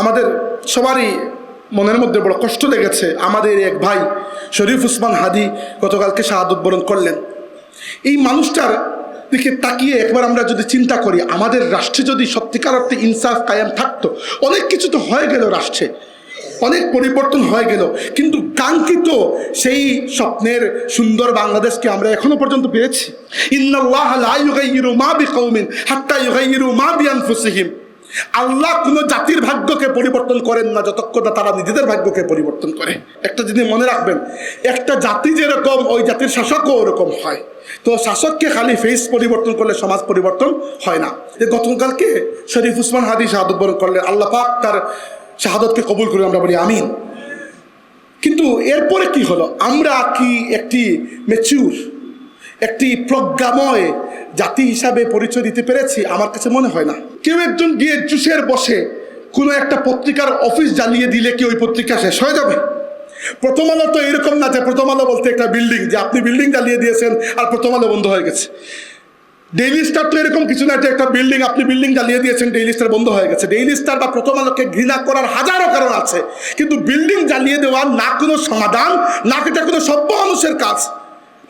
আমাদের সবারই মনের মধ্যে বড় কষ্ট লেগেছে। আমাদের এক ভাই শরীফ উসমান হাদি গতকালকে শাহাদত বরণ করলেন। এই মানুষটার দিকে তাকিয়ে একবার আমরা যদি চিন্তা করি, আমাদের রাষ্ট্রে যদি সত্যিকার অর্থে ইনসাফ কায়াম থাকতো, অনেক কিছু তো হয়ে গেল রাষ্ট্রে। অনেক পরিবর্তন হয়ে গেল। কিন্তু কাঙ্ক্ষিত সেই স্বপ্নের সুন্দর বাংলাদেশকে আমরা এখনও পর্যন্ত পেয়েছি। ইন্নাল্লাহ লা ইউগাইয়িরু মা বিকৌমিন হাত্তা ইউগাইয়িরু মা বিআনফুসিহিম। আল্লাহ কোনো জাতির ভাগ্যকে পরিবর্তন করেন না যতক্ষণ না তারা নিজেদের ভাগ্যকে পরিবর্তন করে। একটা জিনিস মনে রাখবেন, একটা জাতি যেরকম, ওই জাতির শাসকও ওরকম হয়। তো শাসককে খালি ফেস পরিবর্তন করলে সমাজ পরিবর্তন হয় না। যে গতকালকে শরীফ উসমান হাদি শাহাদত বরণ করলেন, আল্লাহ পাক তার শাহাদতকে কবুল করে আমরা বলি আমিন। কিন্তু এরপরে কি হলো? আমরা কি একটি ম্যাচিউর একটি প্রজ্ঞাময় জাতি হিসাবে পরিচয় দিতে পেরেছি? আমার কাছে মনে হয় না। কেউ একজন গিয়ে জুসের বসে কোনো একটা পত্রিকার অফিস জ্বালিয়ে দিলে কি ওই পত্রিকা শেষ হয়ে যাবে? প্রথম আলো তো এরকম না যে প্রথম আলো বলতে একটা বিল্ডিং যে আপনি বিল্ডিং জ্বালিয়ে দিয়েছেন আর প্রথম আলো বন্ধ হয়ে গেছে। ডেইলি স্টার তো এরকম কিছু না যে একটা বিল্ডিং আপনি বিল্ডিং জ্বালিয়ে দিয়েছেন ডেইলি স্টার বন্ধ হয়ে গেছে। ডেইলি স্টার বা প্রথম আলোকে ঘৃণা করার হাজারো কারণ আছে। কিন্তু বিল্ডিং জ্বালিয়ে দেওয়া না কোনো সমাধান, না এটা কোনো সভ্য মানুষের কাজ।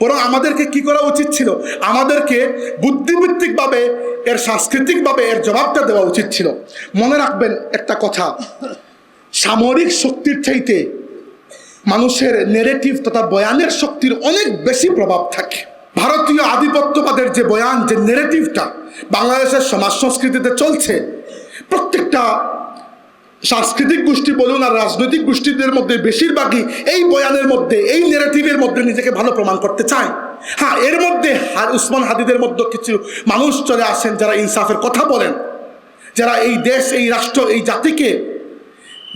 বরং আমাদেরকে কি করা উচিত ছিল? আমাদেরকে বুদ্ধিভিত্তিকভাবে এর সাংস্কৃতিকভাবে এর জবাবটা দেওয়া উচিত ছিল। মনে রাখবেন একটা কথা, সামরিক শক্তির চাইতে মানুষের নেরেটিভ তথা বয়ানের শক্তির অনেক বেশি প্রভাব থাকে। ভারতীয় আধিপত্যবাদের যে বয়ান, যে নেরেটিভটা বাংলাদেশের সমাজ সংস্কৃতিতে চলছে, প্রত্যেকটা সাংস্কৃতিক গোষ্ঠী বলুন আর রাজনৈতিক গোষ্ঠীদের মধ্যে বেশিরভাগই এই বয়ানের মধ্যে, এই নেরেটিভের মধ্যে নিজেকে ভালো প্রমাণ করতে চায়। হ্যাঁ এর মধ্যে উসমান হাদিদের মধ্যে কিছু মানুষ চলে আসেন যারা ইনসাফের কথা বলেন। যারা এই দেশ, এই রাষ্ট্র, এই জাতিকে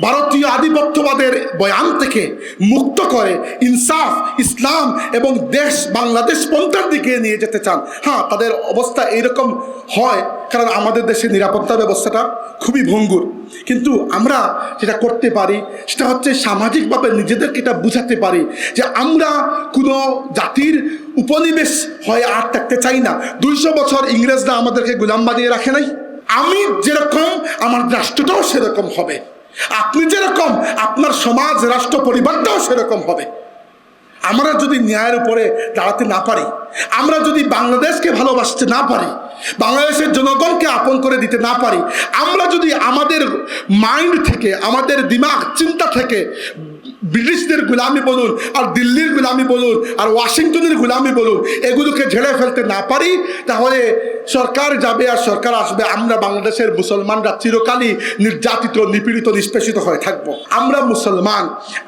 ভারতীয় আধিপত্যবাদের বয়ান থেকে মুক্ত করে ইনসাফ, ইসলাম এবং দেশ বাংলাদেশ পন্থার দিকে নিয়ে যেতে চান। হ্যাঁ তাদের অবস্থা এইরকম হয় কারণ আমাদের দেশের নিরাপত্তা ব্যবস্থাটা খুবই ভঙ্গুর। কিন্তু আমরা যেটা করতে পারি, সেটা হচ্ছে সামাজিকভাবে নিজেদেরকে এটা বুঝাতে পারি যে আমরা কোনো জাতির উপনিবেশ হয়ে আর থাকতে চাই না। দুইশো বছর ইংরেজরা আমাদেরকে গোলাম বানিয়ে রাখে নাই। আমি যেরকম, আমার রাষ্ট্রটাও সেরকম হবে। আপনি যেরকম আপনার সমাজ, রাষ্ট্র, পরিবারটাও সেরকম হবে। আমরা যদি ন্যায়ের উপরে দাঁড়াতে না পারি, আমরা যদি বাংলাদেশকে ভালোবাসতে না পারি, বাংলাদেশের জনগণকে আপন করে দিতে না পারি, আমরা যদি আমাদের মাইন্ড থেকে, আমাদের দিমাগ, চিন্তা থেকে ব্রিটিশদের গুলামি বলুন, আর দিল্লির গুলামি বলুন, আর ওয়াশিংটনের গুলামি বলুন, এগুলোকে ঝেড়ে ফেলতে না পারি, তাহলে সরকার যাবে আর সরকার আসবে। আমরা বাংলাদেশের মুসলমানরা চিরকালই নির্যাতিত, নিপীড়িত, নিষ্পেষিত হয়ে থাকব। আমরা মুসলমান,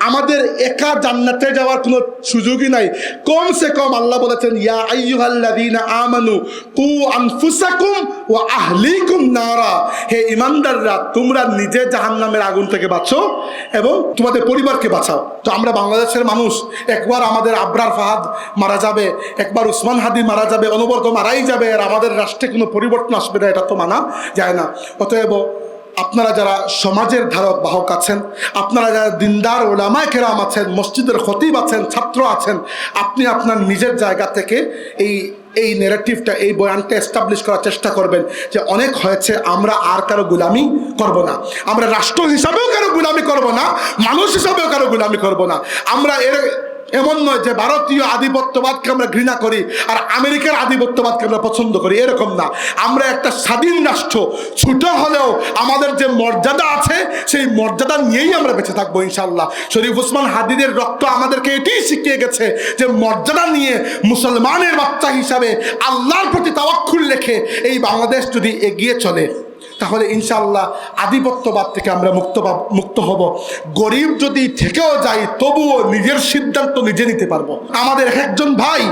আমাদের একা জান্নাতে যাওয়ার কোনো সুযোগই নাই। কমসে কম আল্লাহ বলেছেন, ইয়া আমানু কু আনফুসাকুম ওয়া হে ইমানদাররা তোমরা নিজে জাহান্নামের আগুন থেকে বাঁচো এবং তোমাদের পরিবারকে বাঁচাও তো আমরা বাংলাদেশের মানুষ, একবার আমাদের আবরার ফাহাদ মারা যাবে, একবার উসমান হাদি মারা যাবে, অনবরত মারাই যাবে, আর আমাদের রাষ্ট্রে কোনো পরিবর্তন আসবে না, এটা তো মানা যায় না। অতএব আপনারা যারা সমাজের ধারক বাহক আছেন, আপনারা যারা দিনদার ওলামায় কেরাম আছেন, মসজিদের খতিব আছেন, ছাত্র আছেন, আপনি আপনার নিজের জায়গা থেকে এই এই নেরেটিভটা এই বয়ানটা এস্টাবলিশ করার চেষ্টা করবেন যে অনেক হয়েছে, আমরা আর কারও গুলামি করব না। আমরা রাষ্ট্র হিসাবেও কারও গুলামি করব না, মানুষ হিসাবেও কারও গুলামি করব না। আমরা এর এমন নয় যে ভারতীয় আধিপত্যবাদকে আমরা ঘৃণা করি আর আমেরিকার আধিপত্যবাদকে আমরা পছন্দ করি, এরকম না। আমরা একটা স্বাধীন রাষ্ট্র, ছোট হলেও আমাদের যে মর্যাদা আছে, সেই মর্যাদা নিয়েই আমরা বেঁচে থাকব ইনশাল্লাহ শরীফ উসমান হাদিদের রক্ত আমাদেরকে এটাই শিখিয়ে গেছে যে মর্যাদা নিয়ে মুসলমানের বাচ্চা হিসাবে আল্লাহর প্রতি তাওয়াক্কুল রেখে এই বাংলাদেশ যদি এগিয়ে চলে তাহলে ইনশাল্লাহ আধিপত্যবাদ থেকে আমরা মুক্ত মুক্ত হব। গরিব যদি থেকেও যাই তবুও নিজের সিদ্ধান্ত নিজে নিতে পারব। আমাদের একজন ভাই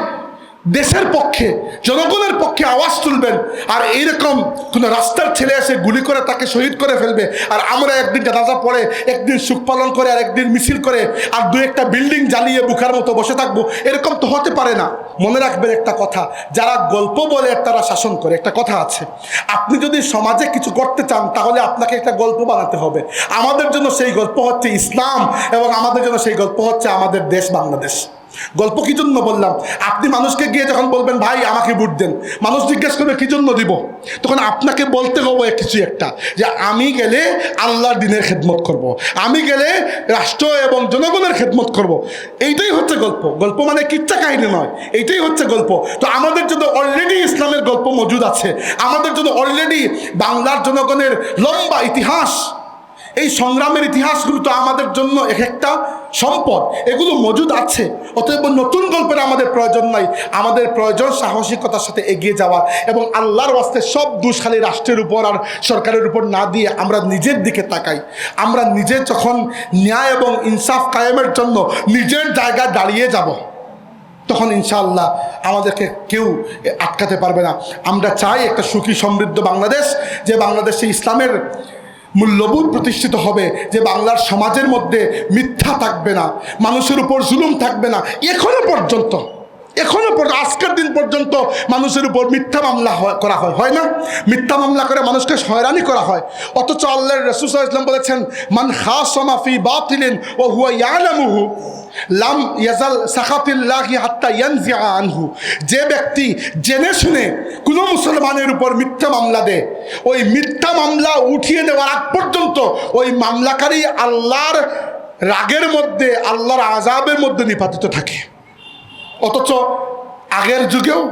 দেশের পক্ষে, জনগণের পক্ষে আওয়াজ তুলবেন। আর এইরকম কোনো রাস্তার ছেলে এসে গুলি করে তাকে শহীদ করে ফেলবে। আর আমরা একদিন জানাজা পড়ে, একদিন সুখ পালন করে, আর একদিন মিছিল করে, আর দু একটা বিল্ডিং জ্বালিয়ে বুখার মতো বসে থাকব, এরকম তো হতে পারে না। মনে রাখবেন একটা কথা, যারা গল্প বলে তারা শাসন করে। একটা কথা আছে, আপনি যদি সমাজে কিছু করতে চান, তাহলে আপনাকে একটা গল্প বানাতে হবে। আমাদের জন্য সেই গল্প হচ্ছে ইসলাম, এবং আমাদের জন্য সেই গল্প হচ্ছে আমাদের দেশ বাংলাদেশ। গল্প কি জন্য বললাম? আপনি মানুষকে গিয়ে যখন বলবেন, ভাই, আমাকে ভোট দেন। মানুষ জিজ্ঞেস করবে, কি জন্য দিব? তখন আপনাকে বলতে হবে কিছু একটা, যে আমি গেলে আল্লাহর দিনের খেদমত করব। আমি গেলে রাষ্ট্র এবং জনগণের খেদমত করব। এইটাই হচ্ছে গল্প। গল্প মানে কিচ্ছা কাহিনী নয়। এইটাই হচ্ছে গল্প। তো আমাদের জন্য অলরেডি ইসলামের গল্প মজুদ আছে। আমাদের জন্য অলরেডি বাংলার জনগণের লম্বা ইতিহাস। এই সংগ্রামের ইতিহাসগুলো তো আমাদের জন্য এক একটা সম্পদ, এগুলো মজুদ আছে। অতএব নতুন গল্পের আমাদের প্রয়োজন নাই। আমাদের প্রয়োজন সাহসিকতার সাথে এগিয়ে যাওয়া এবং আল্লাহর ওয়াস্তে সব দোষ খালি রাষ্ট্রের উপর আর সরকারের উপর না দিয়ে আমরা নিজের দিকে তাকাই। আমরা নিজে যখন ন্যায় এবং ইনসাফ কায়েমের জন্য নিজের জায়গায় দাঁড়িয়ে যাব, তখন ইনশাআল্লাহ আমাদেরকে কেউ আটকাতে পারবে না। আমরা চাই একটা সুখী সমৃদ্ধ বাংলাদেশ, যে বাংলাদেশে ইসলামের মূল্যবোধ প্রতিষ্ঠিত হবে যে বাংলার সমাজের মধ্যে মিথ্যা থাকবে না, মানুষের উপর জুলুম থাকবে না, এখনও পর্যন্ত। এখনও আজকের দিন পর্যন্ত মানুষের উপর মিথ্যা মামলা করা হয়। হয় না? মিথ্যা মামলা করে মানুষকে হয়রানি করা হয়। অথচ আল্লাহ রসুল ইসলাম বলেছেন, মান খাসমাফি বাতিলেন ও হুয়া ইয়ালামুহু, লাম ইয়াজাল সাখাতিল্লাহি হাত্তা ইয়ানজিআ আনহু। যে ব্যক্তি জেনে শুনে কোনো মুসলমানের উপর মিথ্যা মামলা দেয়, ওই মিথ্যা মামলা উঠিয়ে দেওয়ার আগ পর্যন্ত ওই মামলাকারী আল্লাহর রাগের মধ্যে, আল্লাহর আজাবের মধ্যে নিপাতিত থাকে। অথচ আগের যুগেও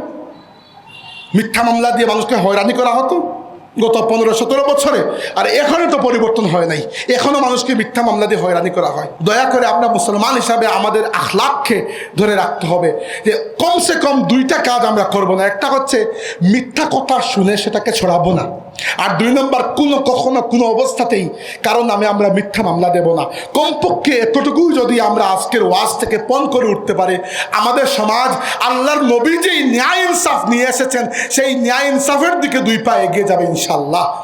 মিথ্যা মামলা দিয়ে মানুষকে হয়রানি করা হতো গত পনেরো, সতেরো বছরে। আর এখনও তো পরিবর্তন হয় নাই। এখনও মানুষকে মিথ্যা মামলা দিয়ে হয়রানি করা হয়। দয়া করে আমরা মুসলমান হিসাবে আমাদের আখলাখকে ধরে রাখতে হবে যে কমসে কম দুইটা কাজ আমরা করব না। একটা হচ্ছে মিথ্যা কথা শুনে সেটাকে ছড়াবো না। আর দুই নম্বর, কোনো কখনো কোনো অবস্থাতেই কারণ আমি, আমরা মিথ্যা মামলা দেব না। কমপক্ষে এতটুকু যদি আমরা আজকের ওয়াজ থেকে পণ করে উঠতে পারে, আমাদের সমাজ আল্লাহর নবী যেই ন্যায় ইনসাফ নিয়ে এসেছেন, সেই ন্যায় ইনসাফের দিকে দুই পা এগিয়ে যাবে ইনশাল্লাহ